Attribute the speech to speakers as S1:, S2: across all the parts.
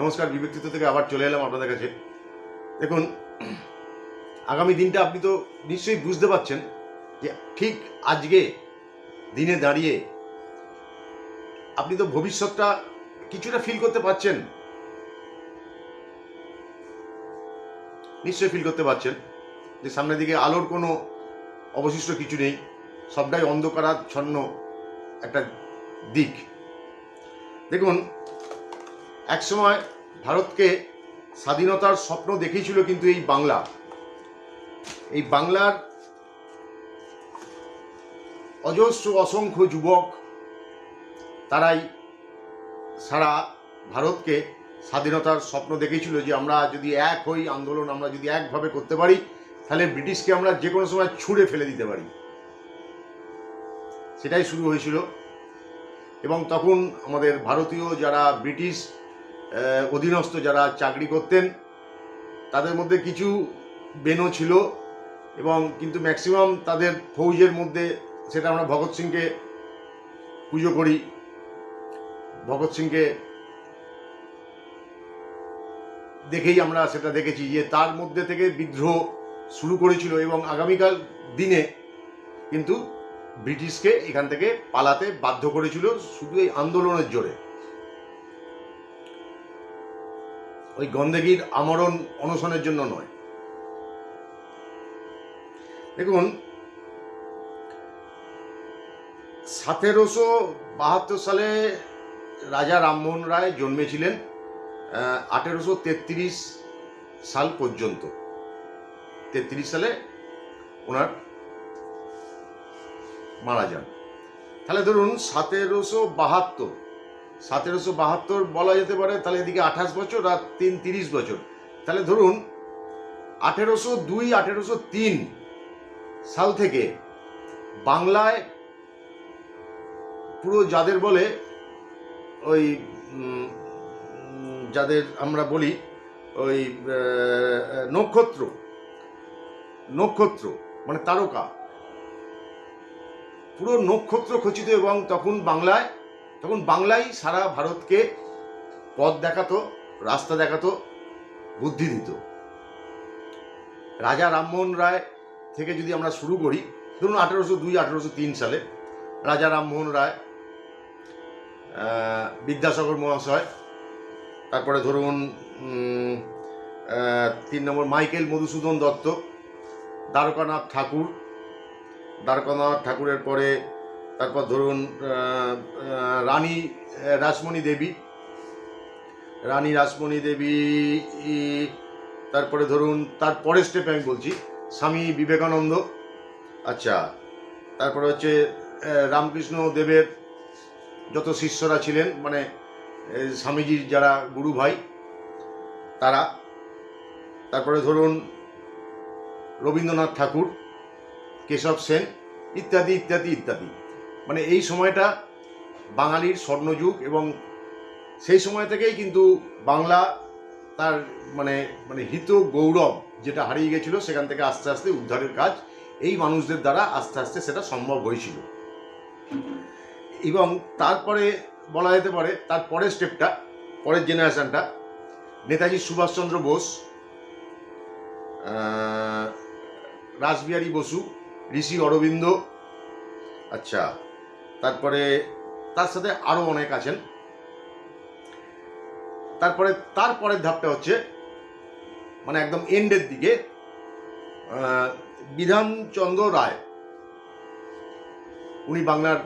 S1: নমস্কার বিব্যক্তিত্ব থেকে আবার চলে এলাম আপনাদের কাছে। দেখুন, আগামী দিনটা আপনি তো নিশ্চয়ই বুঝতে পারছেন যে ঠিক আজকে দিনে দাঁড়িয়ে আপনি তো ভবিষ্যৎটা কিছুটা ফিল করতে পারছেন। নিশ্চয়ই ফিল করতে পারছেন যে সামনের দিকে আলোর কোনো অবশিষ্ট কিছু নেই, সবটাই অন্ধকারাচ্ছন্ন একটা দিক। দেখুন একসময় ভারতকে স্বাধীনতার স্বপ্ন দেখিয়েছিল কিন্তু এই বাংলা। এই বাংলার অজস্র অসংখ্য যুবক, তারাই সারা ভারতকে স্বাধীনতার স্বপ্ন দেখেছিল যে আমরা যদি এক হই আন্দোলন, আমরা যদি একভাবে করতে পারি, তাহলে ব্রিটিশকে আমরা যে কোনো সময় ছুঁড়ে ফেলে দিতে পারি। সেটাই শুরু হয়েছিল। এবং তখন আমাদের ভারতীয় যারা ব্রিটিশ অধীনস্থ যারা চাকরি করতেন, তাদের মধ্যে কিছু বেনো ছিল এবং কিন্তু ম্যাক্সিমাম তাদের ফৌজের মধ্যে সেটা আমরা ভগৎ সিংকে পুজো করি। ভগৎ সিংকে দেখেই আমরা সেটা দেখেছি যে তার মধ্যে থেকে বিদ্রোহ শুরু করেছিল এবং আগামীকাল দিনে কিন্তু ব্রিটিশকে এখান থেকে পালাতে বাধ্য করেছিল শুধু এই আন্দোলনের জোরে। ওই গন্দেগীর আমরণ অনশনের জন্য নয়। দেখুন, সতেরোশো বাহাত্তর সালে রাজা রামমোহন রায় জন্মেছিলেন আঠেরোশো তেত্রিশ সাল পর্যন্ত। তেত্রিশ সালে ওনার মারা যান। তাহলে ধরুন, সতেরোশো বাহাত্তর সতেরোশো বাহাত্তর বলা যেতে পারে, তাহলে এদিকে আঠাশ বছর আর তিন তিরিশ বছর। তাহলে ধরুন, আঠেরোশো দুই, আঠেরোশো তিন সাল থেকে বাংলায় পুরো যাদের বলে, ওই যাদের আমরা বলি, ওই নক্ষত্র নক্ষত্র মানে তারকা। পুরো নক্ষত্র খচিত এবং তখন বাংলায় তখন বাংলাই সারা ভারতকে পথ দেখাতো, রাস্তা দেখাতো, বুদ্ধি দিত। রাজা রামমোহন রায় থেকে যদি আমরা শুরু করি, ধরুন আঠেরোশো দুই, আঠেরোশো তিন সালে রাজা রামমোহন রায় বিদ্যাসাগর মহাশয়, তারপরে ধরুন তিন নম্বর মাইকেল মধুসূদন দত্ত, দ্বারকানাথ ঠাকুর, দ্বারকানাথ ঠাকুরের পরে তারপর ধরুন রানী রাসমণি দেবী। রানী, রাসমণি দেবী তারপরে ধরুন, তার পরের স্টেপে আমি বলছি, স্বামী বিবেকানন্দ। আচ্ছা তারপরে হচ্ছে রামকৃষ্ণ দেবের যত শিষ্যরা ছিলেন মানে স্বামীজির যারা গুরু ভাই, তারা। তারপরে ধরুন, রবীন্দ্রনাথ ঠাকুর, কেশব সেন, ইত্যাদি ইত্যাদি ইত্যাদি। মানে এই সময়টা বাঙালির স্বর্ণযুগ এবং সেই সময় থেকেই কিন্তু বাংলা তার মানে মানে হিত গৌরব যেটা হারিয়ে গেছিল সেখান থেকে আস্তে আস্তে উদ্ধারের কাজ এই মানুষদের দ্বারা আস্তে আস্তে সেটা সম্ভব হয়েছিল। এবং তারপরে বলা যেতে পারে তার পরের স্টেপটা, পরের জেনারেশানটা, নেতাজি সুভাষচন্দ্র বোস রাসবিহারী বসু, ঋষি অরবিন্দ আচ্ছা তারপরে তার সাথে আরও অনেক আছেন। তারপরে, তারপরের ধাপটা হচ্ছে মানে একদম এন্ডের দিকে বিধানচন্দ্র রায়। উনি বাংলার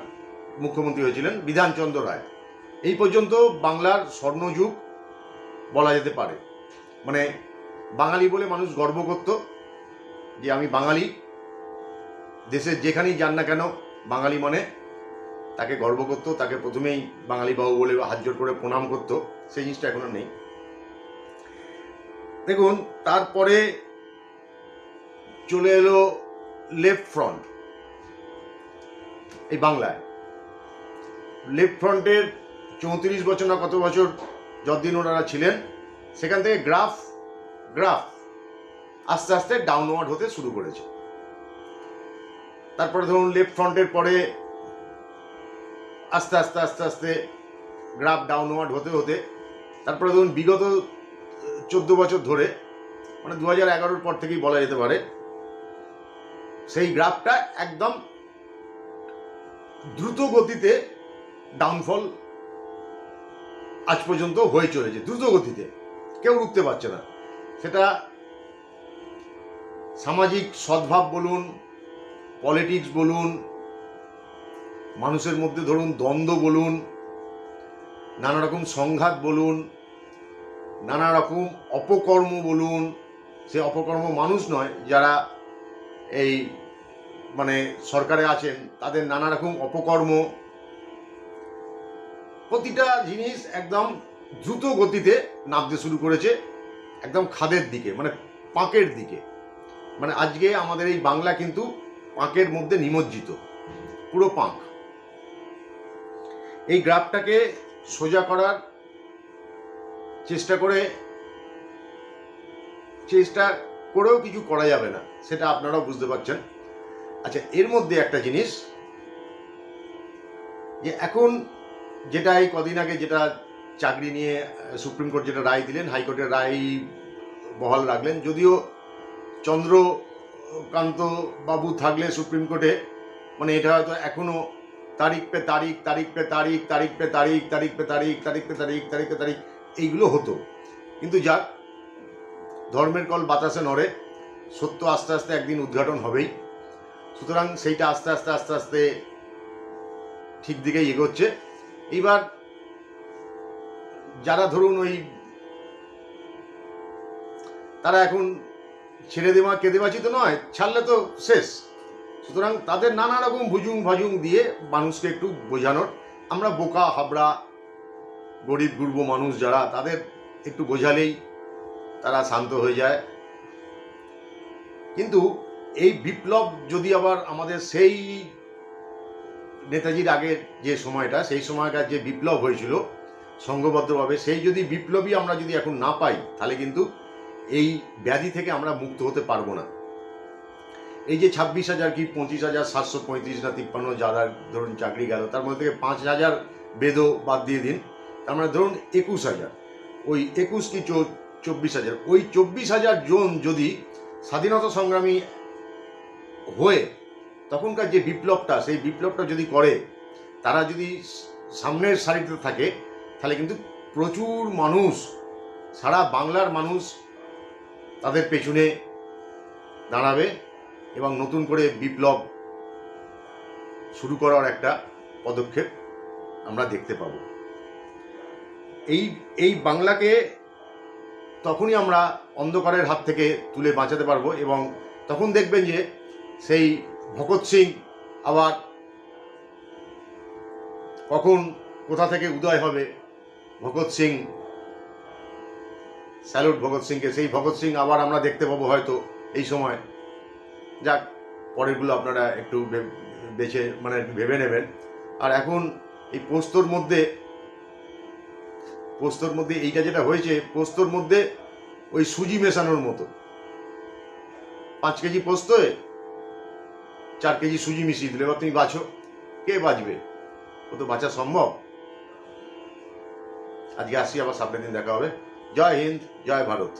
S1: মুখ্যমন্ত্রী হয়েছিলেন, বিধানচন্দ্র রায়। এই পর্যন্ত বাংলার স্বর্ণযুগ বলা যেতে পারে। মানে বাঙালি বলে মানুষ গর্ব করত যে আমি বাঙালি, দেশের যেখানেই যান না কেন, বাঙালি মানে তাকে গর্ব করতো, তাকে প্রথমেই বাঙালি বাবু বলে হাত জোর করে প্রণাম করতো, সেই জিনিসটা এখনও নেই। দেখুন, তারপরে চলে এলো লেফট ফ্রন্ট, এই বাংলায়। লেফট ফ্রন্টের চৌত্রিশ বছর না কত বছর যতদিন ওনারা ছিলেন, সেখান থেকে গ্রাফ গ্রাফ আস্তে আস্তে ডাউনওয়ার্ড হতে শুরু করেছে। তারপরে ধরুন লেফট ফ্রন্টের পরে আস্তে আস্তে আস্তে আস্তে গ্রাফ ডাউনওয়ার্ড হতে হতে, তারপরে ধরুন বিগত চোদ্দ বছর ধরে মানে দু হাজার এগারোর পর থেকেই বলা যেতে পারে, সেই গ্রাফটা একদম দ্রুত গতিতে ডাউনফল আজ পর্যন্ত হয়ে চলেছে দ্রুত গতিতে কেউ রুখতে পারছে না। সেটা সামাজিক সদ্ভাব বলুন পলিটিক্স বলুন মানুষের মধ্যে ধরুন দ্বন্দ্ব বলুন, নানা রকম সংঘাত বলুন, নানা রকম অপকর্ম বলুন, সে অপকর্ম মানুষ নয়, যারা এই মানে সরকারে আছেন, তাদের নানা রকম অপকর্ম। প্রতিটা জিনিস একদম দ্রুত গতিতে নামতে শুরু করেছে, একদম খাদের দিকে মানে পাঁকের দিকে। মানে আজকে আমাদের এই বাংলা কিন্তু পাঁকের মধ্যে নিমজ্জিত, পুরো পাঁক। এই গ্রাফটাকে সোজা করার চেষ্টা করে, চেষ্টা করেও কিছু করা যাবে না, সেটা আপনারাও বুঝতে পারছেন। আচ্ছা এর মধ্যে একটা জিনিস, যে এখন যেটা এই কদিন আগে যেটা চাকরি নিয়ে সুপ্রিম কোর্ট যেটা রায় দিলেন, হাইকোর্টের রায় বহাল রাখলেন, যদিও চন্দ্রকান্ত বাবু থাকলে সুপ্রিম কোর্টে মানে এটা হয়তো এখনও তারিখ পে তারিখ তারিখ পে তারিখ তারিখ পে তারিখ তারিখ পে তারিখ তারিখ পে তারিখ তারিখ পে তারিখ, এইগুলো হতো। কিন্তু যাক, ধর্মের কল বাতাসে নড়ে, সত্য আস্তে আস্তে একদিন উদ্ঘাটন হবেই। সুতরাং সেইটা আস্তে আস্তে আস্তে আস্তে ঠিক দিকেই এগোচ্ছে। এইবার যারা ধরুন ওই তারা এখন ছেড়ে দেওয়া কেঁদেবাচি তো নয়, ছাড়লে তো শেষ। সুতরাং তাদের নানা রকম ভুজুং ভাজুং দিয়ে মানুষকে একটু বোঝানোর। আমরা বোকা, হাবড়া, গরিব, গুরব মানুষ যারা, তাদের একটু বোঝালেই তারা শান্ত হয়ে যায়। কিন্তু এই বিপ্লব যদি আবার আমাদের সেই নেতাজির আগের যে সময়টা, সেই সময়কার যে বিপ্লব হয়েছিল সংঘবদ্ধভাবে সেই যদি বিপ্লবী আমরা যদি এখন না পাই, তাহলে কিন্তু এই ব্যাধি থেকে আমরা মুক্ত হতে পারব না। এই যে ছাব্বিশ হাজার কি পঁচিশ হাজার সাতশো পঁয়ত্রিশ না তিপ্পান্ন যারা ধরুন চাকরি গেল, তার মধ্যে থেকে পাঁচ হাজার বেদও বাদ দিয়ে দিন। তার মানে ধরুন একুশ হাজার, ওই একুশ কি চব্বিশ হাজার, ওই চব্বিশ হাজার জন যদি স্বাধীনতা সংগ্রামী হয়ে তখনকার যে বিপ্লবটা, সেই বিপ্লবটা যদি করে, তারা যদি সামনের সারিতে থাকে, তাহলে কিন্তু প্রচুর মানুষ, সারা বাংলার মানুষ তাদের পেছনে দাঁড়াবে। এবং নতুন করে বিপ্লব শুরু করার একটা পদক্ষেপ আমরা দেখতে পাব। এই এই বাংলাকে তখনই আমরা অন্ধকারের হাত থেকে তুলে বাঁচাতে পারব এবং তখন দেখবেন যে সেই ভগৎ সিং আবার কখন কোথা থেকে উদয় হবে ভগৎ সিং, স্যালুট ভগৎ সিংকে, সেই ভগৎ সিং আবার আমরা দেখতে পাবো হয়তো এই সময়। যাক, পরেরগুলো আপনারা একটু বেছে মানে ভেবে নেবেন। আর এখন এই পোস্তর মধ্যে পোস্তর মধ্যে এইটা যেটা হয়েছে, পোস্তর মধ্যে ওই সুজি মেশানোর মতো। পাঁচ কেজি পোস্তয়ে চার কেজি সুজি মিশিয়ে দিলে। এবার তুমি বাছো। কে বাঁচবে ও তো বাঁচা সম্ভব। আজকে আসি আবার সামনের দিন দেখা হবে। জয় হিন্দ, জয় ভারত।